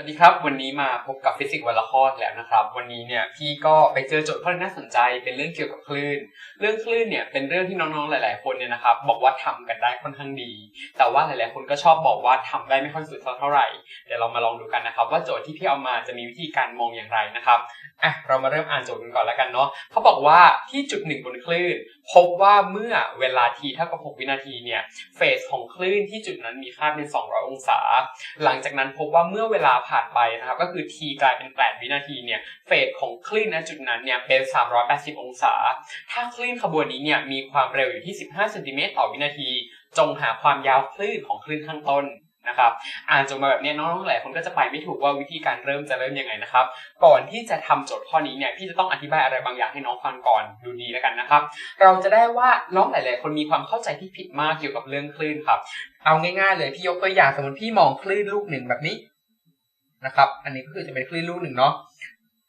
สวัสดีครับ วันนี้มาพบกับฟิสิกส์วันละข้อแล้วนะครับ วันนี้เนี่ยพี่ก็ไปเจอโจทย์ข้อที่น่าสนใจเป็นเรื่องเกี่ยวกับคลื่น เรื่องคลื่นเนี่ยเป็นเรื่องที่น้องๆหลาย ๆ คนเนี่ยนะครับบอกว่าทำกันได้ค่อนข้างดี แต่ว่าหลายๆ คนก็ชอบบอกว่าทำได้ไม่ค่อยสุดเท่าไหร่เดี๋ยวเรามาลองดูกันนะครับ ว่าโจทย์ที่พี่เอามาจะมีวิธีการมองอย่างไรนะครับ อะเรามาเริ่มอ่านโจทย์กันก่อนแล้วกันเนาะเขาบอกว่าที่จุดหนึ่งบนคลื่น พบว่าเมื่อเวลา t เท่ากับ 6 วินาทีเนี่ยเฟสของคลื่นที่จุดนั้นมีค่าเป็น 200 องศา หลังจากนั้นพบว่าเมื่อเวลาผ่านไปนะครับก็คือ t กลายเป็น 8 วินาทีเนี่ยเฟสของคลื่นณจุดนั้นเนี่ยเป็น 380 องศา ถ้าคลื่นขบวนนี้เนี่ยมีความเร็วอยู่ที่ 15 เซนติเมตรต่อวินาที จงหาความยาวคลื่นของคลื่นข้างต้น นะครับอ่านจบมาแบบนี้น้องๆหลายคนก็จะไปไม่ถูกว่าวิธีการเริ่มจะเริ่มยังไงนะครับ ก่อนที่จะทำโจทย์ข้อนี้เนี่ยพี่จะต้องอธิบายอะไรบางอย่างให้น้องฟังก่อนดูดีแล้วกันนะครับ เราจะได้ว่าน้องหลาย ๆ คนมีความเข้าใจที่ผิดมากเกี่ยวกับเรื่องคลื่นครับ เอาง่าย ๆ เลยพี่ยกตัวอย่างสมมติพี่มองคลื่นลูกหนึ่งแบบนี้นะครับ อันนี้ก็คือจะเป็นคลื่นลูกหนึ่งเนาะ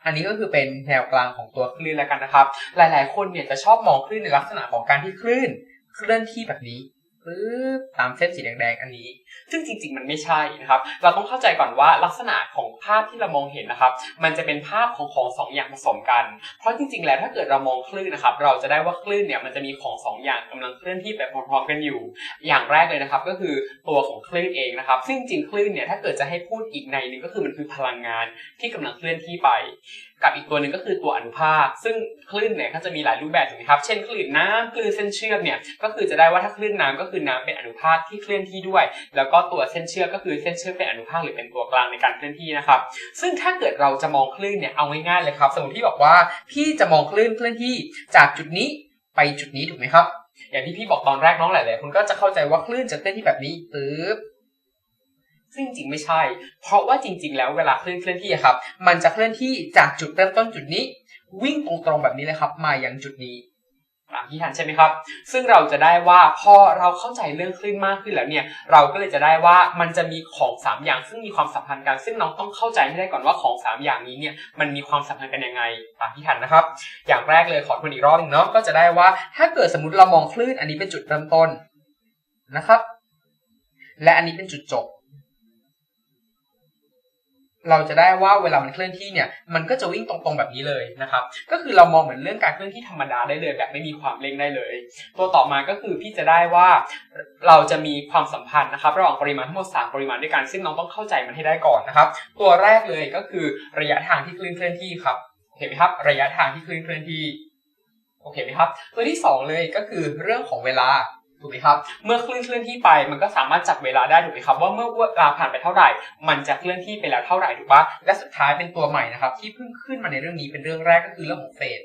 อันนี้ก็คือเป็นแนวกลางของตัวคลื่นแล้วกันนะครับ หลาย ๆ คนเนี่ยจะชอบมองคลื่นในลักษณะของการที่คลื่นเคลื่อนที่แบบนี้ ปึ๊บตามเส้นสีแดงๆอันนี้ ซึ่งจริงๆ มันไม่ใช่นะครับ เราต้องเข้าใจก่อนว่าลักษณะของภาพที่เรามองเห็นนะครับ มันจะเป็นภาพของของสองอย่างผสมกัน เพราะจริงๆ แล้วถ้าเกิดเรามองคลื่นนะครับ เราจะได้ว่าคลื่นเนี่ยมันจะมีของสองอย่างกำลังเคลื่อนที่ไปพร้อมๆกันอยู่ อย่างแรกเลยนะครับ ก็คือตัวของคลื่นเองนะครับ ซึ่งจริงๆคลื่นเนี่ยถ้าเกิดจะให้พูดอีกในนึงก็คือมันคือพลังงานที่กำลังเคลื่อนที่ไป กับอีกตัวหนึ่งก็คือตัวอนุภาค ซึ่งคลื่นเนี่ยก็จะมีหลายรูปแบบถูกไหมครับ เช่นคลื่นน้ำคลื่นเส้นเชือกเนี่ยก็คือจะได้ว่าถ้าคลื่นน้ำก็คือน้ำเป็นอนุภาคที่เคลื่อนที่ด้วย แล้วก็ตัวเส้นเชือกก็คือเส้นเชือกเป็นอนุภาคหรือเป็นตัวกลางในการเคลื่อนที่นะครับ ซึ่งถ้าเกิดเราจะมองคลื่นเนี่ยเอาง่ายๆเลยครับ สมมติที่บอกว่าพี่จะมองคลื่นเคลื่อนที่จากจุดนี้ไปจุดนี้ถูกไหมครับ อย่างที่พี่บอกตอนแรกน้องหลายๆคนก็จะเข้าใจว่าคลื่นจะเคลื่อนที่แบบนี้ปึ๊บซึ่งจริงไม่ใช่ เพราะว่าจริง ๆ แล้วเวลาคลื่นเคลื่อนที่ครับ มันจะเคลื่อนที่จากจุดเริ่มต้นจุดนี้ วิ่งตรงๆแบบนี้เลยครับ มายังจุดนี้ ที่ทันใช่ไหมครับ ซึ่งเราจะได้ว่าพอเราเข้าใจเรื่องคลื่นมากขึ้นแล้วเนี่ย เราก็เลยจะได้ว่ามันจะมีของสามอย่างซึ่งมีความสัมพันธ์กัน ซึ่งน้องต้องเข้าใจให้ได้ก่อนว่าของสามอย่างนี้เนี่ยมันมีความสัมพันธ์กันยังไงตามที่ทันนะครับ อย่างแรกเลยขอทวนอีกรอบหนึงเนาะก็จะได้ว่าถ้าเกิดสมมติเรามองคลื่นอันนี้เป็นจุดเริ่มต้นนะครับ และอันนี้เป็นจุดจบ เราจะได้ว่าเวลามันเคลื่อนที่เนี่ย มันก็จะวิ่งตรงๆแบบนี้เลยนะครับ ก็คือเรามองเหมือนเรื่องการเคลื่อนที่ธรรมดาได้เลย แบบไม่มีความเร่งได้เลย ตัวต่อมาก็คือพี่จะได้ว่าเราจะมีความสัมพันธ์นะครับระหว่างปริมาณทั้งหมด3ปริมาณด้วยกันซึ่งน้องต้องเข้าใจมันให้ได้ก่อนนะครับ ตัวแรกเลยก็คือระยะทางที่คลื่นเคลื่อนที่ครับโอเคไหมครับระยะทางที่คลื่นเคลื่อนที่โอเคไหมครับ ตัวที่สองเลยก็คือเรื่องของเวลา ถูกไหมครับ เมื่อคลื่นเคลื่อนที่ไปมันก็สามารถจับเวลาได้ถูกไหมครับ ว่าเมื่อเวลาผ่านไปเท่าไหร่ มันจะเคลื่อนที่ไปแล้วเท่าไหร่ถูกปะและสุดท้ายเป็นตัวใหม่นะครับ ที่เพิ่งขึ้นมาในเรื่องนี้เป็นเรื่องแรกก็คือเรื่องของเฟส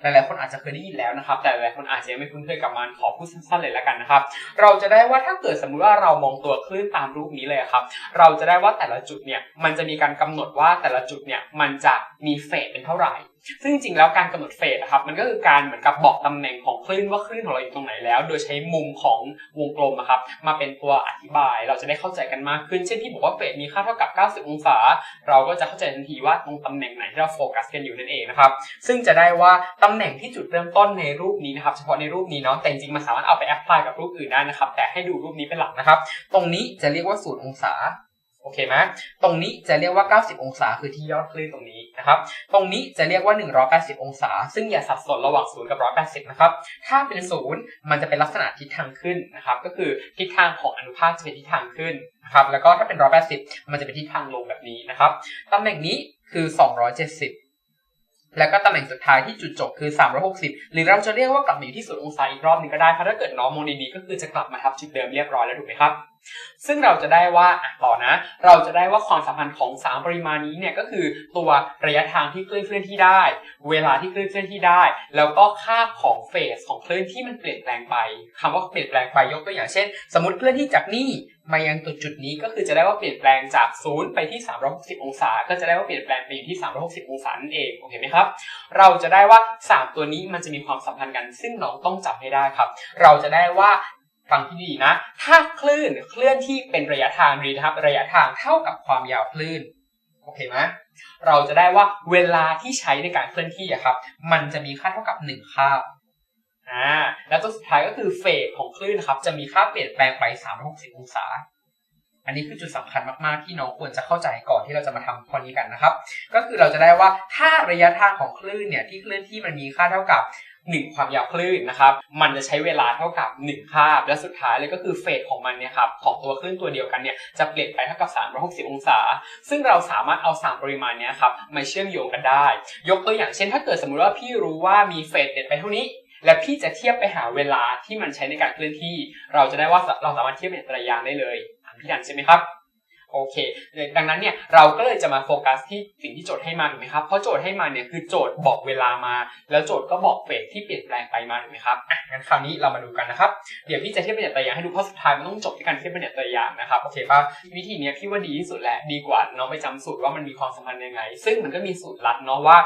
หลายๆคนอาจจะเคยได้ยินแล้วนะครับ แต่หลายๆคนอาจจะยังไม่คุ้นเคยกับมันขอพูดสั้นๆเลยแล้วกันนะครับ เราจะได้ว่าถ้าเกิดสมมุติว่าเรามองตัวคลื่นตามรูปนี้เลยครับ เราจะได้ว่าแต่ละจุดเนี่ยมันจะมีการกำหนดว่าแต่ละจุดเนี่ยมันจะมีเฟสเป็นเท่าไหร่ ซึ่งจริงๆแล้วการกำหนดเฟสนะครับมันก็คือการเหมือนกับบอกตำแหน่งของคลื่นว่าคลื่นของเราอยู่ตรงไหนแล้ว โดยใช้มุมของวงกลมนะครับมาเป็นตัวอธิบายเราจะได้เข้าใจกันมากขึ้น เช่นที่บอกว่าเฟสมีค่าเท่ากับ 90 องศา เราก็จะเข้าใจทันทีว่าตรงตำแหน่งไหนที่เราโฟกัสกันอยู่นั่นเองนะครับซึ่งจะได้ว่าตำแหน่งที่จุดเริ่มต้นในรูปนี้นะครับเฉพาะในรูปนี้เนาะแต่จริงๆมันสามารถเอาไปแอพพลายกับรูปอื่นได้นะครับแต่ให้ดูรูปนี้เป็นหลักนะครับตรงนี้จะเรียกว่าศูนย์องศา โอเคไหมตรงนี้จะเรียกว่า 90 องศาคือที่ยอดคลื่นตรงนี้นะครับ ตรงนี้จะเรียกว่า 180 องศา ซึ่งอย่าสับสนระหว่าง0กับ 180 นะครับ ถ้าเป็นศูนย์มันจะเป็นลักษณะทิศทางขึ้นนะครับ ก็คือทิศทางของอนุภาคจะเป็นทิศทางขึ้นนะครับ แล้วก็ถ้าเป็น 180 มันจะเป็นทิศทางลงแบบนี้นะครับ ตำแหน่งนี้คือ 270แล้วก็ตำแหน่งสุดท้ายที่จุดจบคือ 360 หรือเราจะเรียกว่ากลับมาอยู่ที่ศูนย์องศาอีกรอบหนึงก็ได้เพราะถ้าเกิดน้องมองดีๆก็คือจะกลับมาทับจุดเดิมเรียบร้อยแล้วถูกไหมครับ ซึ่งเราจะได้ว่าอะต่อนะ เราจะได้ว่าความสัมพันธ์ของ 3 ปริมาณนี้เนี่ยก็คือตัวระยะทางที่คลื่นเคลื่อนที่ได้ เวลาที่คลื่นเคลื่อนที่ได้ แล้วก็ค่าของเฟสของคลื่นที่มันเปลี่ยนแปลงไปคำว่าเปลี่ยนแปลงไปยกตัวอย่างเช่น สมมติเคลื่อนที่จากนี่มายังจุดจุดนี้ก็คือจะได้ว่าเปลี่ยนแปลงจากศูนย์ไปที่ 360 องศา ก็จะได้ว่าเปลี่ยนแปลงไปอยู่ที่ 360 องศานั่นเองโอเคไหมครับ เราจะได้ว่า 3 ตัวนี้มันจะมีความสัมพันธ์กัน ซึ่งน้องต้องจับให้ได้ครับ เราจะได้ว่า ฟังที่ดีนะ ถ้าคลื่นเคลื่อนที่เป็นระยะทางดีนะครับระยะทางเท่ากับความยาวคลื่นโอเคไหมเราจะได้ว่าเวลาที่ใช้ในการเคลื่อนที่อะครับ มันจะมีค่าเท่ากับ1คาบอ่าแล้วตัวสุดท้ายก็คือเฟสของคลื่นครับ จะมีค่าเปลี่ยนแปลงไป360องศาอันนี้คือจุดสำคัญมากๆที่น้องควรจะเข้าใจก่อนที่เราจะมาทำข้อนี้กันนะครับ ก็คือเราจะได้ว่าถ้าระยะทางของคลื่นเนี่ยที่เคลื่อนที่มันมีค่าเท่ากับ 1 ความยาวคลื่นนะครับ มันจะใช้เวลาเท่ากับ 1 คาบ และสุดท้ายเลยก็คือเฟสของมันเนี่ยครับของตัวคลื่นตัวเดียวกันเนี่ยจะเปลี่ยนไปเท่ากับ 360 องศา ซึ่งเราสามารถเอา 3 ปริมาณเนี้ยครับมาเชื่อมโยงกันได้ ยกตัวอย่างเช่น ถ้าเกิดสมมุติว่าพี่รู้ว่ามีเฟสเปลี่ยนไปเท่านี้และพี่จะเทียบไปหาเวลาที่มันใช้ในการเคลื่อนที่ เราจะได้ว่าเราสามารถเทียบเป็นตารางได้เลยอ่านพี่ดันใช่ไหมครับ โอเค ดังนั้นเนี่ยเราก็เลยจะมาโฟกัสที่สิ่งที่โจทย์ให้มาถูกไหมครับ เพราะโจทย์ให้มาเนี่ยคือโจทย์บอกเวลามา แล้วโจทย์ก็บอกเฟสที่เปลี่ยนแปลงไปมาถูกไหมครับอะงั้นคราวนี้เรามาดูกันนะครับ เดี๋ยวพี่จะเทียบเป็นตารางให้ดูเพราะสุดท้ายมันต้องจบที่การเทียบเป็นตารางนะครับ โอเคป่ะ วิธีเนี้ยพี่ว่าดีที่สุดแหละ ดีกว่าน้องไปจำสูตรว่ามันมีความสัมพันธ์ยังไง ซึ่งมันก็มีสูตรลัดเนาะว่า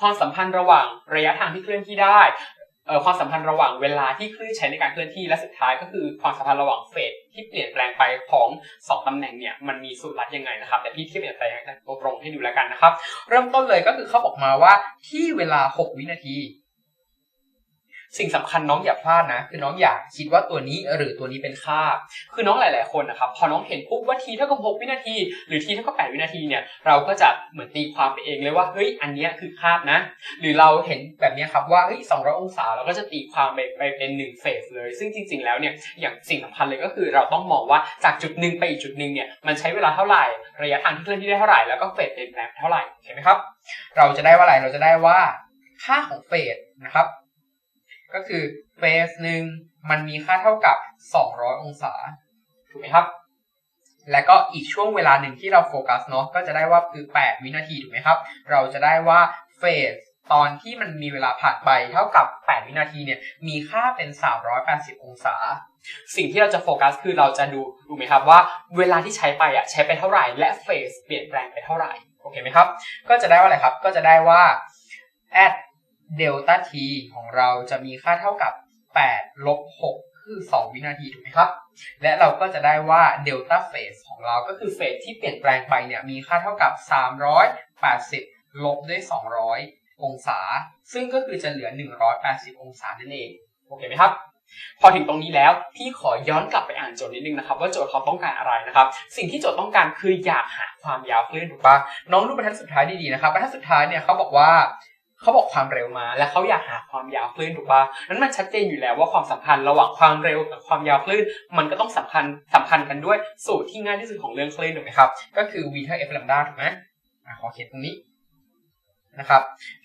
ความสัมพันธ์ระหว่างระยะทางที่เคลื่อนที่ได้ ความสัมพันธ์ระหว่างเวลาที่คลื่นใช้ในการเคลื่อนที่และสุดท้ายก็คือความสัมพันธ์ระหว่างเฟสที่เปลี่ยนแปลงไปของสองตำแหน่งเนี่ยมันมีสูตรลัดยังไงนะครับแต่พี่เทียบเป็นแต่ตรงๆให้ดูแล้วกันนะครับ เริ่มต้นเลยก็คือเขาบอกมาว่าที่เวลา 6 วินาที สิ่งสำคัญน้องอย่าพลาดนะ คือน้องอย่าคิดว่าตัวนี้หรือตัวนี้เป็นค่า คือน้องหลาย ๆ คนนะครับพอน้องเห็นปุ๊บว่าทีเท่ากับ 6 วินาที หรือทีเท่ากับ 8 วินาทีเนี่ยเราก็จะเหมือนตีความไปเองเลยว่าเฮ้ยอันเนี้ยคือคาบนะ หรือเราเห็นแบบเนี้ยครับว่าเฮ้ย200 องศาเราก็จะตีความไปไปเป็น1เฟสเลย ซึ่งจริง ๆ แล้วเนี่ยอย่างสิ่งสำคัญเลยก็คือเราต้องมองว่าจากจุดหนึ่งไปอีกจุดหนึ่งเนี่ยมันใช้เวลาเท่าไหร่ระยะทางที่เคลื่อนที่ได้เท่าไหร่แล้วก็เฟสเปลี่ยนแปลงเท่าไหร่เห็นไหมครับ เราจะได้ว่าอะไรเราจะได้ว่าค่าของเฟสนะครับ ก็คือเฟสหนึ่งมันมีค่าเท่ากับ 200 องศา ถูกไหมครับ และก็อีกช่วงเวลาหนึ่งที่เราโฟกัสเนาะก็จะได้ว่าคือ 8 วินาทีถูกไหมครับ เราจะได้ว่าเฟสตอนที่มันมีเวลาผ่านไปเท่ากับ 8 วินาทีเนี่ยมีค่าเป็น 380 องศา สิ่งที่เราจะโฟกัสคือเราจะดูดูไหมครับว่าเวลาที่ใช้ไปอะใช้ไปเท่าไหร่ และเฟสเปลี่ยนแปลงไปเท่าไหร่โอเคไหมครับ ก็จะได้ว่าอะไรครับ ก็จะได้ว่า at delta t ของเราจะมีค่าเท่ากับ 8 ลบ 6 คือ 2 วินาทีถูกไหมครับ และเราก็จะได้ว่า delta phase ของเราก็คือเฟสที่เปลี่ยนแปลงไปเนี่ยมีค่าเท่ากับ 380 ลบด้วย 200 องศา ซึ่งก็คือจะเหลือ 180 องศานั่นเอง โอเคไหมครับพอถึงตรงนี้แล้วพี่ขอย้อนกลับไปอ่านโจทย์นิดนึงนะครับว่าโจทย์เขาต้องการอะไรนะครับ สิ่งที่โจทย์ต้องการคืออยากหาความยาวคลื่นถูกปะน้องดูปบรรทัดสุดท้ายดีๆนะครับบรรทัดสุดท้ายเนี่ยเขาบอกว่า เขาบอกความเร็วมา และเขาอยากหาความยาวคลื่นถูกปะนั้นมันชัดเจนอยู่แล้วว่าความสัมพันธ์ระหว่างความเร็วกับความยาวคลื่น มันก็ต้องสัมพันธ์สัมพันธ์กันด้วยสูตรที่ง่ายที่สุดของเรื่องคลื่นถูกไหมครับ ก็คือ v เท่า f lambda ถูกไหมขอเขียนตรงนี้นะครับ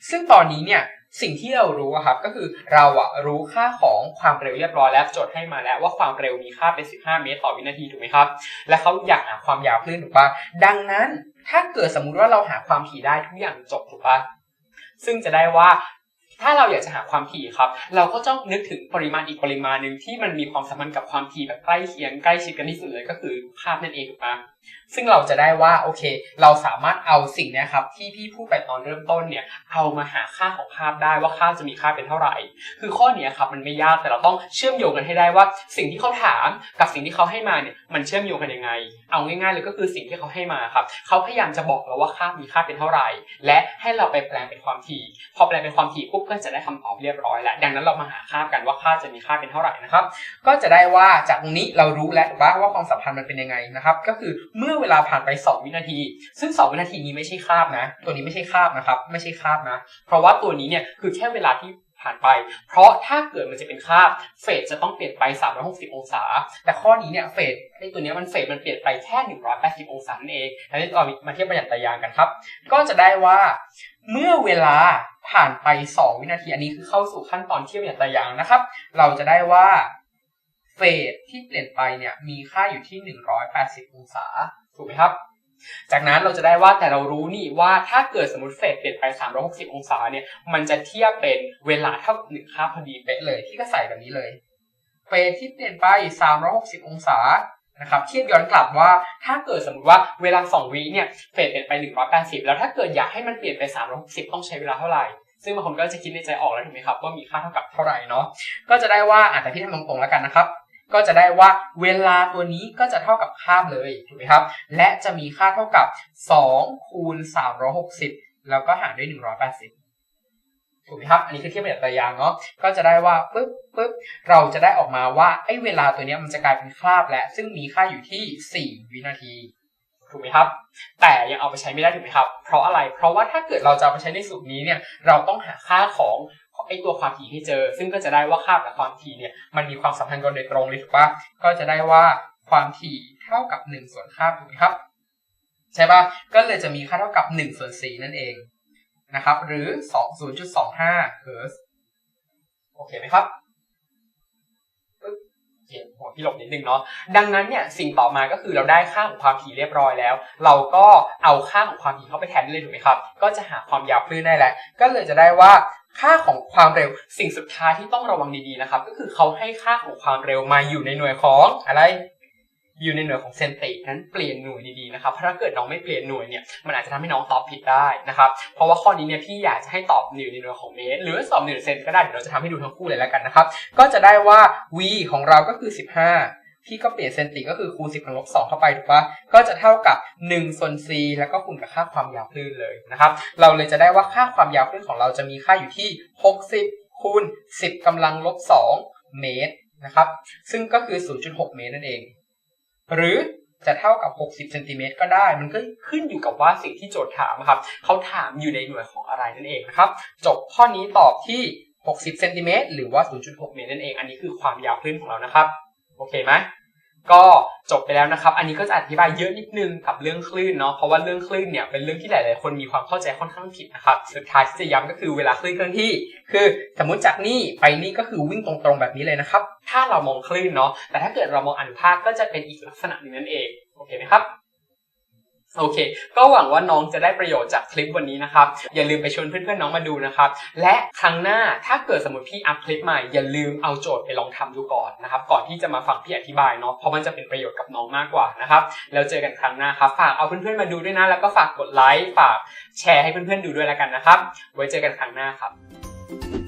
ซึ่งตอนนี้เนี่ยสิ่งที่เรารู้ครับก็คือเราอะรู้ค่าของความเร็วเรียบร้อยแล้วโจทย์ให้มาแล้วว่าความเร็วมีค่าเป็น 15 เมตรต่อวินาทีถูกไหมครับ และเขาอยากหาความยาวคลื่นถูกปะดังนั้นถ้าเกิดสมมุติว่าเราหาความถี่ได้ทุกอย่างจบถูกปะ ซึ่งจะได้ว่าถ้าเราอยากจะหาความถี่ครับ เราก็ต้องนึกถึงปริมาณอีกปริมาณหนึ่งที่มันมีความสัมพันธ์กับความถี่แบบใกล้เคียงใกล้ชิดกันที่สุดเลยก็คือภาพนั่นเองถูกปะซึ่งเราจะได้ว่าโอเค เราสามารถเอาสิ่งเนี้ยครับที่พี่พูดไปตอนเริ่มต้นเนี่ยเอามาหาค่าของคาบได้ว่าค่าจะมีค่าเป็นเท่าไหร่ คือข้อเนี้ยครับมันไม่ยากแต่เราต้องเชื่อมโยงกันให้ได้ว่า สิ่งที่เขาถามกับสิ่งที่เขาให้มาเนี่ยมันเชื่อมโยงกันยังไง เอาง่ายๆเลยก็คือสิ่งที่เขาให้มาครับเขาพยายามจะบอกเราว่าค่ามีค่าเป็นเท่าไหร่ และให้เราไปแปลงเป็นความถี่ พอแปลงเป็นความถี่ปุ๊บก็จะได้คำตอบเรียบร้อยแล้วดังนั้นเรามาหาค่ากันว่าค่าจะมีค่าเป็นเท่าไหร่นะครับก็จะได้ว่าจากตรงนี้เรารู้แล้วว่าความสัมพันธ์มันเป็นยังไงนะครับก็คือเมื่อเวลาผ่านไป 2 วินาที ซึ่ง 2 วินาทีนี้ไม่ใช่คาบนะ ตัวนี้ไม่ใช่คาบนะครับ ไม่ใช่คาบนะ เพราะว่าตัวนี้เนี่ยคือแค่เวลาที่ผ่านไป เพราะถ้าเกิดมันจะเป็นคาบเฟสจะต้องเปลี่ยนไป 360 องศา แต่ข้อนี้เนี่ยเฟสไอตัวนี้มันเฟสมันเปลี่ยนไปแค่ 180 องศานั่นเองแล้วเรามาเทียบประหยัดตารางกันครับ ก็จะได้ว่าเมื่อเวลาผ่านไป 2 วินาที อันนี้คือเข้าสู่ขั้นตอนเทียบประหยัดตารางนะครับ เราจะได้ว่า เฟสที่เปลี่ยนไปเนี่ยมีค่าอยู่ที่ 180 องศา ถูกไหมครับ จากนั้นเราจะได้ว่าแต่เรารู้นี่ว่าถ้าเกิดสมมติเฟสเปลี่ยนไป 360 องศาเนี่ย มันจะเทียบเป็นเวลาเท่ากับหนึ่งค่าพอดีเป๊ะเลยที่ก็ใส่แบบนี้เลย เฟสที่เปลี่ยนไป 360 องศานะครับเทียบย้อนกลับว่าถ้าเกิดสมมติว่าเวลา 2 วิเนี่ยเฟสเปลี่ยนไป 180 แล้วถ้าเกิดอยากให้มันเปลี่ยนไป 360 ต้องใช้เวลาเท่าไหร่ซึ่งบางคนก็จะคิดในใจออกแล้วถูกไหมครับว่ามีค่าเท่ากับเท่าไหร่เนาะก็จะได้ว่าอะแต่พี่ทำตรงๆแล้วกันนะครับ ก็จะได้ว่าเวลาตัวนี้ก็จะเท่ากับค่าบเลยถูกไหมครับ และจะมีค่าเท่ากับ 2 คูณ 360 แล้วก็หารด้วย 180 ถูกไหมครับ อันนี้คือเทียบแบบตัวอย่างเนาะ ก็จะได้ว่าปึ๊บปึ๊บเราจะได้ออกมาว่าไอ้เวลาตัวนี้มันจะกลายเป็นคราบแล้วซึ่งมีค่าอยู่ที่ 4 วินาทีถูกไหมครับ แต่ยังเอาไปใช้ไม่ได้ถูกไหมครับ เพราะอะไร เพราะว่าถ้าเกิดเราจะเอาไปใช้ในสูตรนี้เนี่ย เราต้องหาค่าของ ไอตัวความถี่ให้เจอ ซึ่งก็จะได้ว่าค่ากับความถี่เนี่ยมันมีความสัมพันธ์กันโดยตรงเลยถูกปะก็จะได้ว่าความถี่เท่ากับ 1 ส่วนค่าถูกไหมครับ ใช่ปะก็เลยจะมีค่าเท่ากับ1ส่วน4นั่นเองนะครับ หรือ 2 0.25เฮิร์ตโอเคไหมครับปึ๊บโอเคหัวพี่หลบนิดนึงเนาะดังนั้นเนี่ยสิ่งต่อมาก็คือเราได้ค่าของความถี่เรียบร้อยแล้ว เราก็เอาค่าของความถี่เข้าไปแทนได้เลยถูกไหมครับ ก็จะหาความยาวคลื่นได้แหล้วก็เลยจะได้ว่า ค่าของความเร็วสิ่งสุดท้ายที่ต้องระวังดีๆนะครับ ก็คือเขาให้ค่าของความเร็วมาอยู่ในหน่วยของอะไรอยู่ในหน่วยของเซนตินั้นเปลี่ยนหน่วยดีๆนะครับเพราะถ้าเกิดน้องไม่เปลี่ยนหน่วยเนี่ยมันอาจจะทำให้น้องตอบผิดได้นะครับเพราะว่าข้อนี้เนี่ยพี่อยากจะให้ตอบอยู่ในหน่วยของเมตรหรือสอบหน่วยเซนก็ได้เดี๋ยวเราจะทำให้ดูทั้งคู่เลยแล้วกันนะครับก็จะได้ว่า v ของเราก็คือ 15 พี่ก็เปลี่ยนเซนติก็คือคูณ10กำลังลบ2เข้าไปถูกปะก็จะเท่ากับ1ส่วน c แล้วก็คูณกับค่าความยาวคลื่นเลยนะครับ เราเลยจะได้ว่าค่าความยาวคลื่นของเราจะมีค่าอยู่ที่ 60คูณ10กำลังลบ2เมตรนะครับ ซึ่งก็คือ 0.6 เมตรนั่นเอง หรือจะเท่ากับ 60เซนติเมตรก็ได้ มันก็ขึ้นอยู่กับว่าสิ่งที่โจทย์ถามครับ เขาถามอยู่ในหน่วยของอะไรนั่นเองนะครับ จบข้อนี้ตอบที่ 60เซนติเมตรหรือว่า 0.6 เมตรนั่นเอง อันนี้คือความยาวคลื่นของเรานะครับ โอเคไหมก็จบไปแล้วนะครับ อันนี้ก็จะอธิบายเยอะนิดนึงกับเรื่องคลื่นเนาะ เพราะว่าเรื่องคลื่นเนี่ยเป็นเรื่องที่หลาย ๆ คนมีความเข้าใจค่อนข้างผิดนะครับ สุดท้ายที่จะย้ำก็คือเวลาคลื่นเคลื่อนที่ คือสมมติจากนี่ไปนี่ก็คือวิ่งตรง ๆ แบบนี้เลยนะครับ ถ้าเรามองคลื่นเนาะ แต่ถ้าเกิดเรามองอนุภาคก็จะเป็นอีกลักษณะหนึ่งนั่นเอง โอเคไหมครับ โอเค ก็หวังว่าน้องจะได้ประโยชน์จากคลิปวันนี้นะครับ อย่าลืมไปชวนเพื่อนๆน้องมาดูนะครับ และครั้งหน้าถ้าเกิดสมมติพี่อัพคลิปใหม่ อย่าลืมเอาโจทย์ไปลองทำดูก่อนนะครับ ก่อนที่จะมาฟังพี่อธิบายเนาะ เพราะมันจะเป็นประโยชน์กับน้องมากกว่านะครับ แล้วเจอกันครั้งหน้าครับ ฝากเอาเพื่อนๆมาดูด้วยนะ แล้วก็ฝากกดไลค์ ฝากแชร์ให้เพื่อนๆดูด้วยแล้วกันนะครับ ไว้เจอกันครั้งหน้าครับ